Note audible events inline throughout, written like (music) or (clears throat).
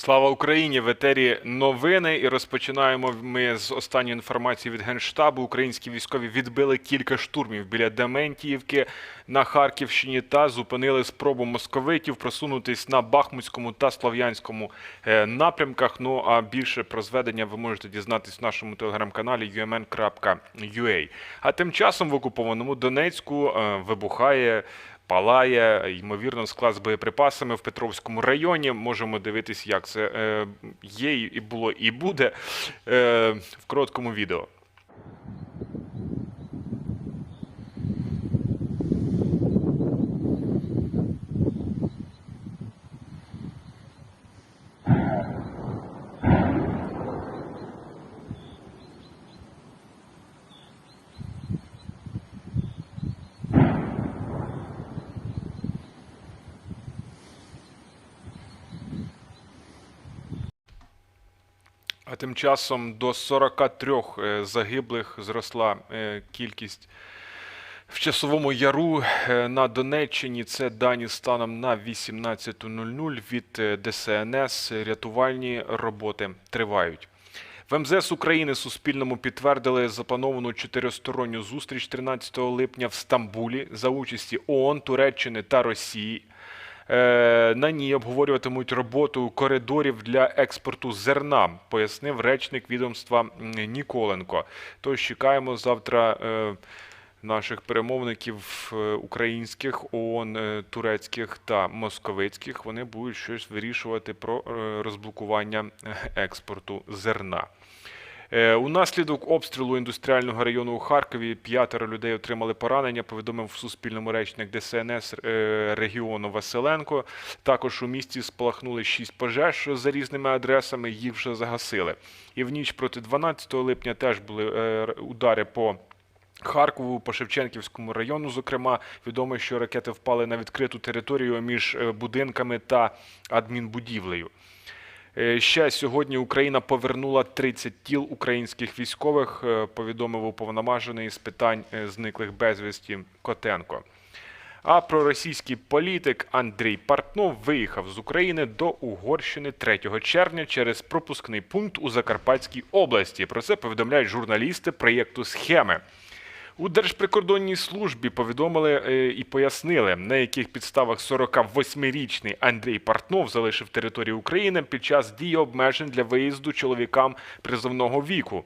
Слава Україні! В етері новини і розпочинаємо ми з останньої інформації від Генштабу. Українські військові відбили кілька штурмів біля Дементіївки на Харківщині та зупинили спробу московитів просунутись на Бахмутському та Слов'янському е, напрямках. Ну а більше про зведення ви можете дізнатись в нашому телеграм-каналі umn.ua. А тим часом в окупованому Донецьку е, вибухає палає, ймовірно, склад з боєприпасами в Петровському районі. Можемо дивитись, як це е, є і було, і буде е, в короткому відео. А тим часом до 43 е, загиблих зросла е, кількість в часовому яру е, на Донеччині. Це дані станом на 18.00 від ДСНС. Рятувальні роботи тривають. В МЗС України Суспільному підтвердили заплановану чотиристоронню зустріч 13 липня в Стамбулі за участі ООН, Туреччини та Росії. Е, На ній обговорюватимуть роботу коридорів для експорту зерна, пояснив речник відомства Ніколенко. Тож чекаємо завтра е, наших перемовників е, українських, ООН, турецьких та московицьких. Вони будуть щось вирішувати про розблокування експорту зерна. Е, Унаслідок обстрілу індустріального району у Харкові п'ятеро людей отримали поранення. Повідомив Суспільному речник ДСНС е, регіону Василенко. Також у місті спалахнули шість пожеж за різними адресами. Їх вже загасили. І в ніч проти 12 липня теж були е, удари по. Харкову по Шевченківському району, зокрема, відомо, що ракети впали на відкриту територію між будинками та адмінбудівлею. Е, Ще сьогодні Україна повернула 30 тіл українських військових, е, повідомив уповноважений з питань е, зниклих безвісті Котенко. А проросійський політик Андрій Партнов виїхав з України до Угорщини 3 червня через пропускний пункт у Закарпатській області. Про це повідомляють журналісти проєкту Схеми. У Держприкордонній службі повідомили е, і пояснили, на яких підставах 48-річний Андрій Партнов залишив територію України під час дії обмежень для виїзду чоловікам призовного віку.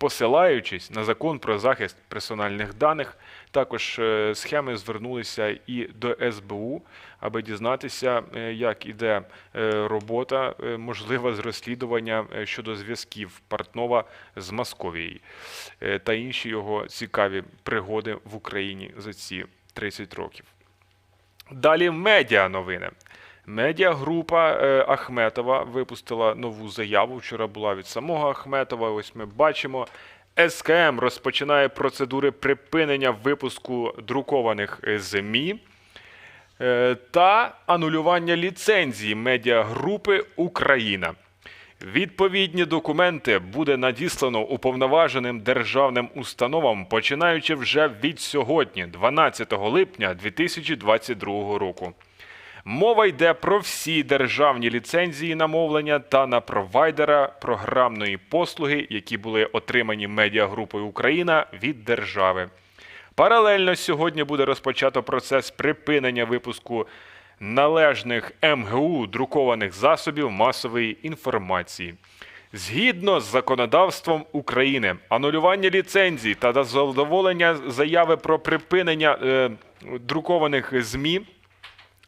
Посилаючись на закон про захист персональних даних, також е, схеми звернулися і до СБУ, аби дізнатися, е, як іде е, робота е, можлива з розслідування щодо зв'язків Партнова з Московією та інші його цікаві пригоди в Україні за ці 30 років. Далі медіа новини. Медіагрупа е, Ахметова випустила нову заяву. Вчора була від самого Ахметова. Ось ми бачимо. СКМ розпочинає процедури припинення випуску друкованих е, ЗМІ е, та анулювання ліцензії медіагрупи Україна. Відповідні документи буде надіслано уповноваженим державним установам, починаючи вже від сьогодні, 12 липня 2022 року. Мова йде про всі державні ліцензії на мовлення та на провайдера програмної послуги, які були отримані медіагрупою Україна від держави. Паралельно сьогодні буде розпочато процес припинення випуску належних МГУ друкованих засобів масової інформації. Згідно з законодавством України, анулювання ліцензій та задоволення заяви про припинення е, друкованих ЗМІ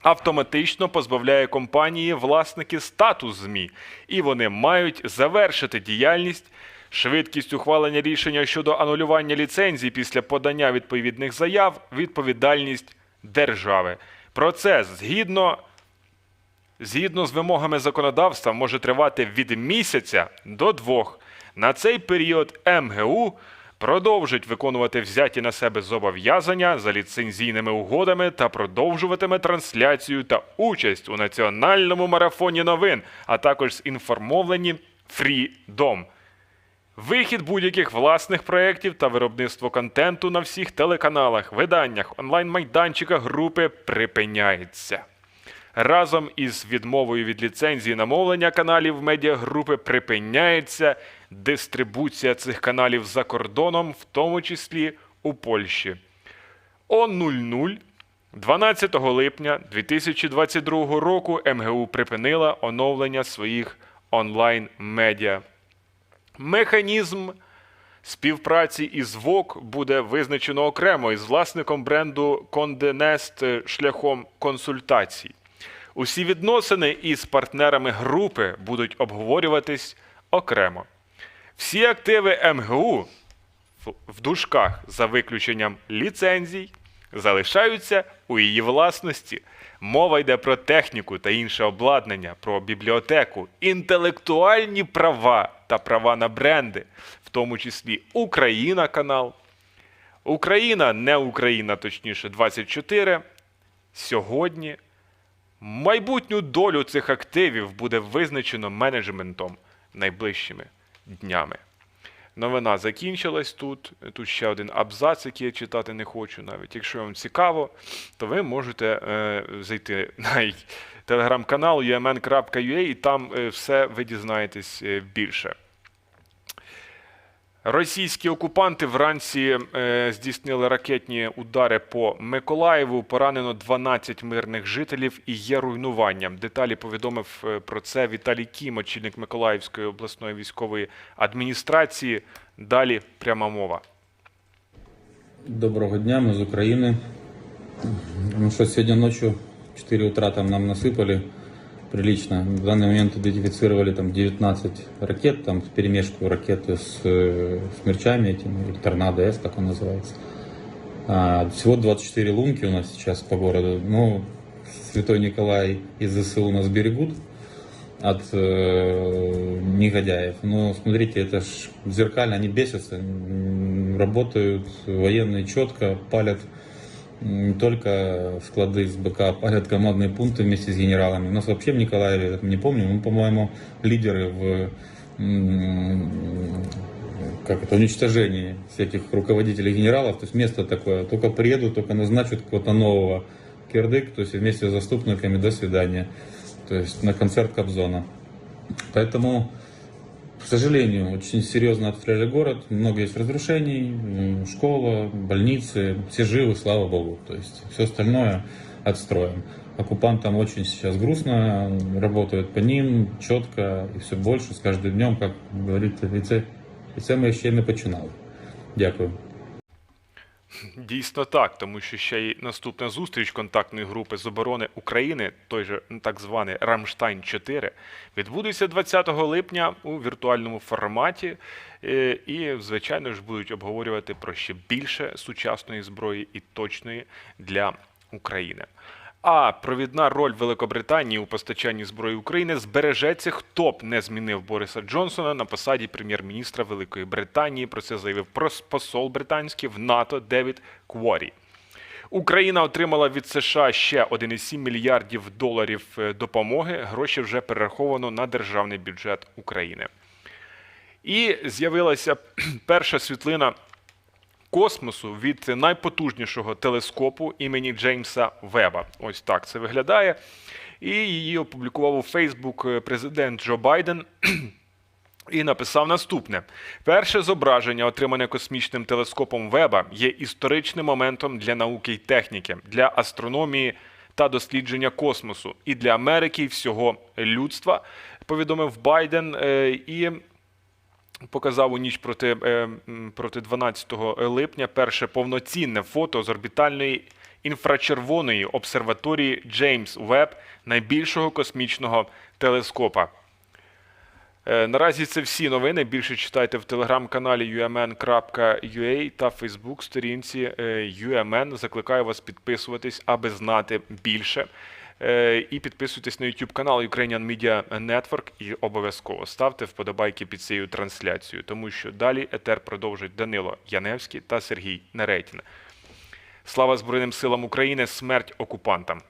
автоматично позбавляє компанії власники статус ЗМІ, і вони мають завершити діяльність. Швидкість ухвалення рішення щодо анулювання ліцензій після подання відповідних заяв, відповідальність держави. Процес згідно згідно з вимогами законодавства може тривати від місяця до двох. На цей період МГУ продовжить виконувати взяті на себе зобов'язання за ліцензійними угодами та продовжуватиме трансляцію та участь у національному марафоні новин, а також інформовані Фрідом. Вихід будь-яких власних проєктів та виробництво контенту на всіх телеканалах, виданнях, онлайн-майданчиках групи припиняється. Разом із відмовою від ліцензії на мовлення каналів медіагрупи припиняється дистрибуція цих каналів за кордоном, в тому числі у Польщі. О 00 12 липня 2022 року МГУ припинила оновлення своїх онлайн-медіа. Механізм співпраці із ВОК буде визначено окремо із власником бренду Nest шляхом консультацій. Усі відносини із партнерами групи будуть обговорюватись окремо. Всі активи МГУ в- дужках за виключенням ліцензій залишаються у її власності. Мова йде про техніку та інше обладнання, про бібліотеку, інтелектуальні права та права на бренди, в тому числі Україна канал, Україна, не Україна, точніше, 24. Сьогодні майбутню долю цих активів буде визначено менеджментом найближчими днями. Новина закінчилась тут. Тут ще один абзац, який я читати не хочу навіть. Якщо вам цікаво, то ви можете е, зайти на телеграм-канал umn.ua і там е, все ви дізнаєтесь е, більше. Російські окупанти вранці е, здійснили ракетні удари по Миколаєву. Поранено 12 мирних жителів і є руйнуванням. Деталі повідомив е, про це Віталій Кім, очільник Миколаївської обласної військової адміністрації. Далі пряма мова. Доброго дня, мы из Украины. Ну что, сегодня ночью в 4 утра там нам насыпали Прилично. В данный момент идентифицировали там 19 ракет, там в перемешку ракеты с э, смерчами этими, или торнадо С, как он называется. А, всего 24 лунки у нас сейчас по городу. Ну, Святой Николай из ЗСУ нас берегут от э, негодяев. Но смотрите, это ж зеркально, они бесятся, работают военные четко, палят не только склады с БК, палят командные пункты вместе с генералами. У нас вообще в Николаеве, я не помню, мы, по-моему, лидеры в м, как это, уничтожении всяких руководителей генералов. То есть место такое, только приедут, только назначат какого-то нового кирдык, то есть вместе с заступниками до свидания. То есть на концерт Кобзона. Поэтому, к сожалению, очень серьезно обстреляли город, много есть разрушений, м, школа, больницы, все живы, слава богу. То есть все остальное отстроим. Оккупантам очень сейчас грустно, работают по ним четко и все больше с каждым днем, как говорит вице, і це ми ще не починали. Дякую. Дійсно так, тому що ще й наступна зустріч контактної групи з оборони України, той же так званий Рамштайн 4, відбудеться 20 липня у віртуальному форматі. Е, І, звичайно ж, будуть обговорювати про ще більше сучасної зброї і точної для України. А провідна роль Великобританії у постачанні зброї України збережеться, хто б не змінив Бориса Джонсона на посаді прем'єр-міністра Великої Британії. Про це заявив посол британський в НАТО Девід Кворі. Україна отримала від США ще 1,7 мільярдів доларів е, допомоги. Гроші вже перераховано на державний бюджет України. І з'явилася (clears throat) перша світлина космосу від найпотужнішого телескопу імені Джеймса Веба. Ось так це виглядає. І її опублікував у Фейсбук е, президент Джо Байден. І написав наступне: перше зображення, отримане космічним телескопом Веба, є історичним моментом для науки й техніки, для астрономії та дослідження космосу і для Америки і всього людства. Повідомив Байден. Е, І показав у ніч проти, е, проти 12 липня перше повноцінне фото з орбітальної інфрачервоної обсерваторії Джеймс Веб, найбільшого космічного телескопа. Е, Наразі це всі новини. Більше читайте в телеграм-каналі umn.ua та фейсбук сторінці е, UMN. Закликаю вас підписуватись, аби знати більше. Е, І підписуйтесь на YouTube канал Ukrainian Media Network і обов'язково ставте вподобайки під цією трансляцією, тому що далі етер продовжить Данило Яневський та Сергій Неретін. Слава Збройним силам України! Смерть окупантам!